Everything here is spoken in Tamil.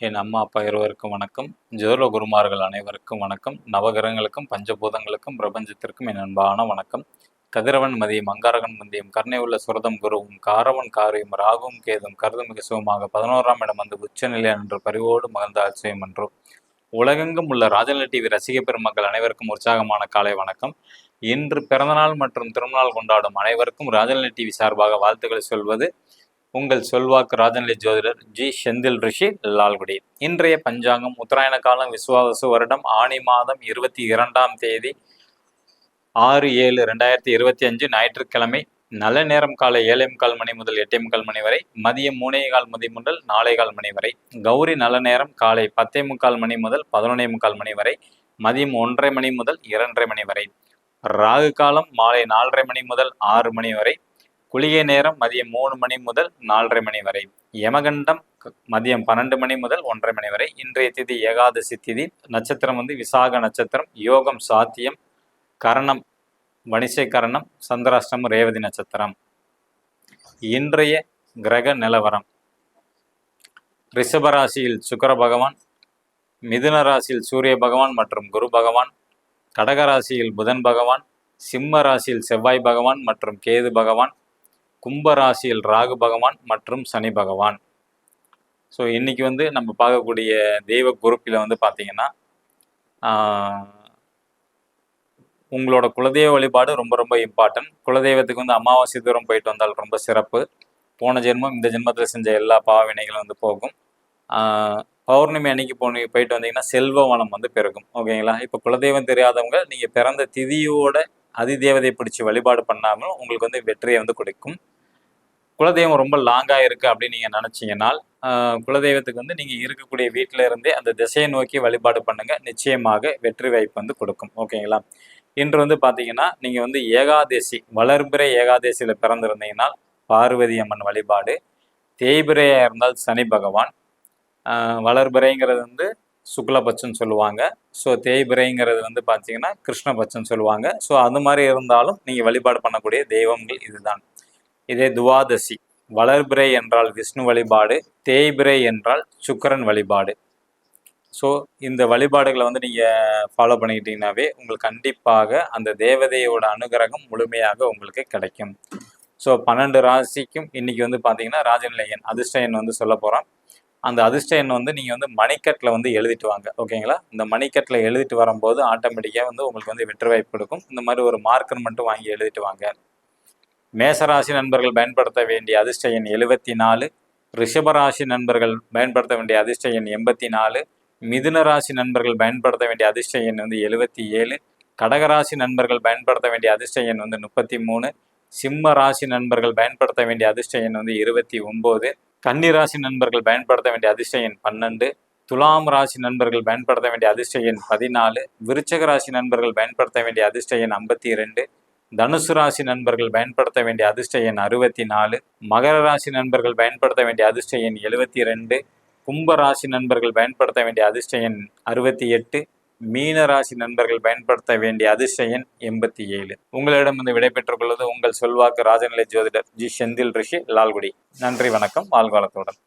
என் அம்மா அப்பா இருவருக்கும் வணக்கம். ஜோர குருமார்கள் அனைவருக்கும் வணக்கம். நவகிரகங்களுக்கும் பஞ்சபூதங்களுக்கும் பிரபஞ்சத்திற்கும் என் அன்பான வணக்கம். கதிரவன் மதியம் அங்காரகன் மந்தியம் கருணை உள்ள சுரதம் குருவும் காரவன் காரியம் ராகும் கேதும் கருதுமிகு சுகமாக பதினோராம் இடம் வந்து உச்சநிலை என்று பரிவோடு மகிழ்ந்த ஆச்சரியம் என்றும் உலகெங்கும் உள்ள ராஜநிலை டிவி ரசிக பெருமக்கள் அனைவருக்கும் உற்சாகமான காலை வணக்கம். இன்று பிறந்தநாள் மற்றும் திருநாள் கொண்டாடும் அனைவருக்கும் ராஜநிலை டிவி சார்பாக வாழ்த்துக்களை சொல்வது உங்கள் சொல்வாக்கு ராஜநிலை ஜோதிடர் ஜி. செந்தில் ரிஷி லால்குடி. இன்றைய பஞ்சாங்கம் உத்தராயண காலம் விசுவாசு வருடம் ஆணி மாதம் இருபத்தி இரண்டாம் தேதி ஆறு ஏழு ரெண்டாயிரத்தி இருபத்தி அஞ்சு ஞாயிற்றுக்கிழமை நல்ல நேரம் காலை ஏழே முக்கால் மணி முதல் எட்டே முக்கால் மணி வரை மதியம் மூணே கால் மதி முதல் நாலே கால் மணி வரை கௌரி நல்ல நேரம் காலை பத்தே முக்கால் மணி முதல் பதினொன்னே முக்கால் மணி வரை மதியம் ஒன்றரை மணி முதல் இரண்டரை மணி வரை ராகு காலம் மாலை நாலரை மணி முதல் ஆறு மணி வரை குளிகை நேரம் மதியம் மூணு மணி முதல் நாலரை மணி வரை. யமகண்டம் மதியம் பன்னெண்டு மணி முதல் ஒன்றரை மணி வரை. இன்றைய திதி ஏகாதசி திதி. நட்சத்திரம் வந்து விசாக நட்சத்திரம். யோகம் சாத்தியம் கரணம் வணிசை கரணம் சந்திராஷ்டமம் ரேவதி நட்சத்திரம். இன்றைய கிரக நிலவரம். ரிஷபராசியில் சுக்கர பகவான் மிதுன ராசியில் சூரிய பகவான் மற்றும் குரு பகவான் கடகராசியில் புதன் பகவான் சிம்ம ராசியில் செவ்வாய் பகவான் மற்றும் கேது பகவான் கும்பராசியில் ராகு பகவான் மற்றும் சனி பகவான். ஸோ இன்றைக்கி வந்து நம்ம பார்க்கக்கூடிய தெய்வ குரூப்பில் வந்து பார்த்திங்கன்னா உங்களோட குலதெய்வ வழிபாடு ரொம்ப ரொம்ப இம்பார்ட்டன்ட் குலதெய்வத்துக்கு வந்து அமாவாசை தூரம் போயிட்டு வந்தால் ரொம்ப சிறப்பு. போன ஜென்மம் இந்த ஜென்மத்தில் செஞ்ச எல்லா பாவவினைகளும் வந்து போகும். பௌர்ணமி அன்னைக்கு போன போயிட்டு வந்தீங்கன்னா செல்வ வளம் வந்து பெருகும். ஓகேங்களா? இப்போ குலதெய்வம் தெரியாதவங்க நீங்கள் பிறந்த திதியோட அதிதேவதை பிடிச்சி வழிபாடு பண்ணாமல் உங்களுக்கு வந்து வெற்றியை வந்து கொடுக்கும். குலதெய்வம் ரொம்ப லாங்காக இருக்குது அப்படின்னு நீங்கள் நினச்சிங்கன்னா குலதெய்வத்துக்கு வந்து நீங்கள் இருக்கக்கூடிய வீட்டில் இருந்தே அந்த திசையை நோக்கி வழிபாடு பண்ணுங்கள் நிச்சயமாக வெற்றி வாய்ப்பு வந்து கொடுக்கும். ஓகேங்களா இன்று வந்து பார்த்தீங்கன்னா நீங்கள் வந்து ஏகாதேசி வளர்பிறை ஏகாதேசியில் பிறந்திருந்தீங்கன்னா பார்வதி அம்மன் வழிபாடு தேய்பிரையாக இருந்தால் சனி பகவான் வளர்பிறைங்கிறது வந்து சுக்லபட்சம் சொல்லுவாங்க. ஸோ தேய்பிரைங்கிறது வந்து பார்த்தீங்கன்னா கிருஷ்ணபட்சம் சொல்லுவாங்க. ஸோ அது மாதிரி இருந்தாலும் நீங்கள் வழிபாடு பண்ணக்கூடிய தெய்வங்கள் இதுதான். இதே துவாதசி வளர்பிறை என்றால் விஷ்ணு வழிபாடு தேய்பிரை என்றால் சுக்கரன் வழிபாடு. ஸோ இந்த வழிபாடுகளை வந்து நீங்கள் ஃபாலோ பண்ணிக்கிட்டீங்கன்னாவே உங்களுக்கு கண்டிப்பாக அந்த தேவதையோட அனுகிரகம் முழுமையாக உங்களுக்கு கிடைக்கும். ஸோ பன்னெண்டு ராசிக்கும் இன்றைக்கி வந்து பார்த்தீங்கன்னா ராஜநிலையன் அதிர்ஷ்டயன் வந்து சொல்ல போகிறோம் அந்த அதிர்ஷ்டயன் வந்து நீங்கள் வந்து மணிக்கட்டில் வந்து எழுதிட்டு வாங்க ஓகேங்களா இந்த மணிக்கட்டில் எழுதிட்டு வரும்போது ஆட்டோமேட்டிக்காக வந்து உங்களுக்கு வந்து வெற்றி வாய்ப்பு கொடுக்கும். இந்த மாதிரி ஒரு மார்க்கர் மட்டும் வாங்கி எழுதிட்டு வாங்க. மேசராசி நண்பர்கள் பயன்படுத்த வேண்டிய அதிர்ஷ்ட எண் எழுபத்தி நாலு ரிஷபராசி நண்பர்கள் பயன்படுத்த வேண்டிய அதிர்ஷ்ட எண் எண்பத்தி நாலு மிதுன ராசி நண்பர்கள் பயன்படுத்த வேண்டிய அதிர்ஷ்ட எண் வந்து எழுபத்தி ஏழு கடகராசி நண்பர்கள் பயன்படுத்த வேண்டிய அதிர்ஷ்ட எண் வந்து முப்பத்தி மூணு சிம்ம ராசி நண்பர்கள் பயன்படுத்த வேண்டிய அதிர்ஷ்ட எண் வந்து இருபத்தி ஒம்பது கன்னிராசி நண்பர்கள் பயன்படுத்த வேண்டிய அதிர்ஷ்ட எண் பன்னெண்டு துலாம் ராசி நண்பர்கள் பயன்படுத்த வேண்டிய அதிர்ஷ்ட எண் பதினாலு விருச்சக ராசி நண்பர்கள் பயன்படுத்த வேண்டிய அதிர்ஷ்ட எண் ஐம்பத்தி ரெண்டு தனுசு ராசி நண்பர்கள் பயன்படுத்த வேண்டிய அதிர்ஷ்ட எண் அறுபத்தி நாலு மகர ராசி நண்பர்கள் பயன்படுத்த வேண்டிய அதிர்ஷ்ட எண் எழுபத்தி ரெண்டு கும்ப ராசி நண்பர்கள் பயன்படுத்த வேண்டிய அதிர்ஷ்ட எண் அறுபத்தி எட்டு மீன ராசி நண்பர்கள் பயன்படுத்த வேண்டிய அதிர்ஷ்ட எண் எண்பத்தி ஏழு உங்களிடம் வந்து விடைபெற்றுக் கொள்வது உங்கள் சொல்வாக்கு ராஜநிலை ஜோதிடர் ஜி செந்தில் ரிஷி லால்குடி. நன்றி வணக்கம் வாழ்வாளத்துடன்